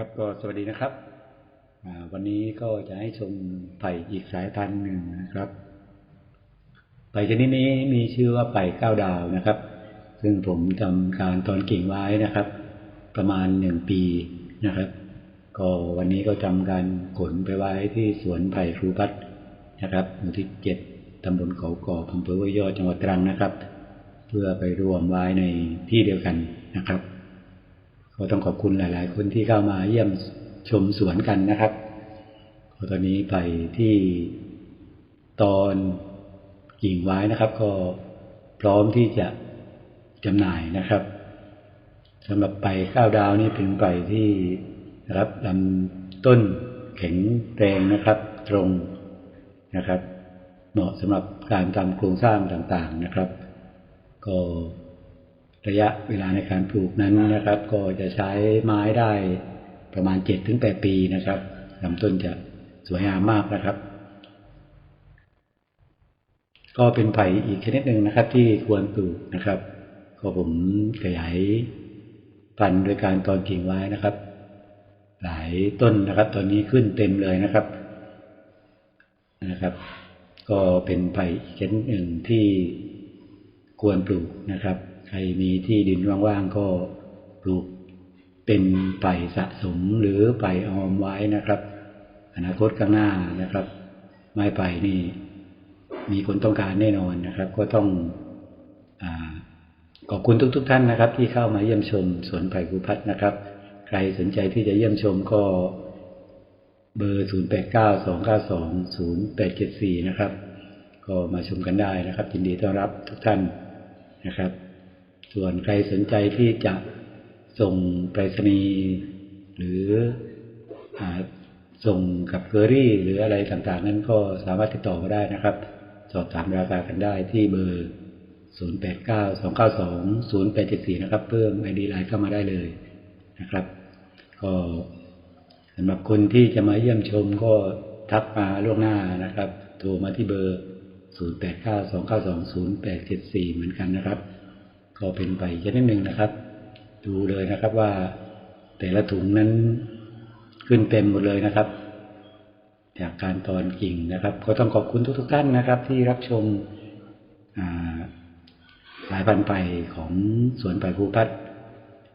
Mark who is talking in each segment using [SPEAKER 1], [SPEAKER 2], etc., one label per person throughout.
[SPEAKER 1] ครับก็สวัสดีนะครับ วันนี้ก็จะให้ชมไผ่อีกสายพันธุ์หนึ่งนะครับไผ่ชนิดนี้มีชื่อว่าไผ่เก้าดาวนะครับ ซึ่งผมทำการตอนกิ่งไว้นะครับ ประมาณหนึ่งปีนะครับ ก็วันนี้ก็ทำการขนไปไว้ที่สวนไผ่ครูพัฒน์นะครับหมู่ที่เจ็ดตำบลเขาก่ออำเภอห้วยยอดจังหวัดตรังนะครับ เพื่อไปรวมไว้ในที่เดียวกันนะครับ ก็ต้องขอบคุณหลาย ๆ คนที่เข้ามาเยี่ยมชมสวนกันนะครับตอนนี้ไปที่ตอนกิ่งไว้นะครับ ก็พร้อมที่จะจำหน่ายนะครับสำหรับไปข้าวดาวนี่เป็นไปที่รับลำต้นแข็งแรงนะครับ ตรงนะครับ เหมาะสำหรับการทำโครงสร้างต่างๆนะครับ ก็ ระยะเวลาในการปลูกนั้นนะครับ ก็จะใช้ไม้ได้ประมาณเจ็ดถึงแปดปีนะครับลำต้นจะสวยงามมากนะครับ ก็เป็นไผ่อีกชนิดหนึ่งนะครับ ที่ควรปลูกนะครับ ก็ผมขยายพันธุ์โดยการตอนกิ่งไว้นะครับ หลายต้นนะครับ ตอนนี้ขึ้นเต็มเลยนะครับนะครับ ก็เป็นไผ่อีกชนิดหนึ่งที่ควรปลูกนะครับ ใครมีที่ดินว่างๆก็ปลูกเป็นไผ่สะสมหรือไผ่ออมไว้นะครับ อนาคตข้างหน้านะครับ ไม้ไผ่นี่ มีคนต้องการแน่นอนนะครับ ก็ต้องอขอบคุณทุกๆทท่านนะครับ ที่เข้ามาเยี่ยมชมสวนไผ่ภูพัฒน์นะครับ ใครสนใจที่จะเยี่ยมชมก็เบอร์ 0 8 9 2 9 2 0 8 7 4 นะครับ ก็มาชมกันได้นะครับยินดีต้อนรับทุกท่านนะครับ ส่วนใครสนใจที่จะส่งไปรษณีย์หรืออส่งกับเคอรี่ หรืออะไรต่างๆ นั้นก็สามารถติดต่อมาได้นะครับ สอบถามราคากันได้ที่เบอร์ 0892920874 นะครับ เพิ่มไอดีไลน์เข้ามาได้เลยนะครับ ก็สำหรับคนที่จะมาเยี่ยมชมก็ทักมาล่วงหน้านะครับ โทรมาที่เบอร์ 0892920874 เหมือนกันนะครับ ก็เป็นไปชนิดหนึ่งนะครับ ดูเลยนะครับว่าแต่ละถุงนั้นขึ้นเต็มหมดเลยนะครับ จากการตอนกิ่งนะครับ ก็ต้องขอบคุณทุกๆท่านนะครับ ที่รับชมสายพันธุ์ไผ่ของสวนไผ่ภูพัฒน์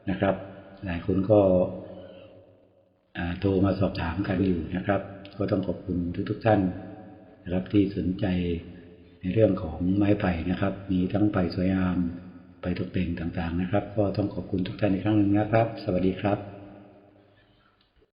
[SPEAKER 1] นะครับ หลายคนก็โทรมาสอบถามกันอยู่นะครับ ก็ต้องขอบคุณทุกๆท่านนะครับที่สนใจในเรื่องของไม้ไผ่นะครับ มีทั้งไผ่สวยงาม ไผ่ตกแต่งต่างๆนะครับ ก็ต้องขอบคุณทุกท่านอีกครั้งหนึ่งนะครับ สวัสดีครับ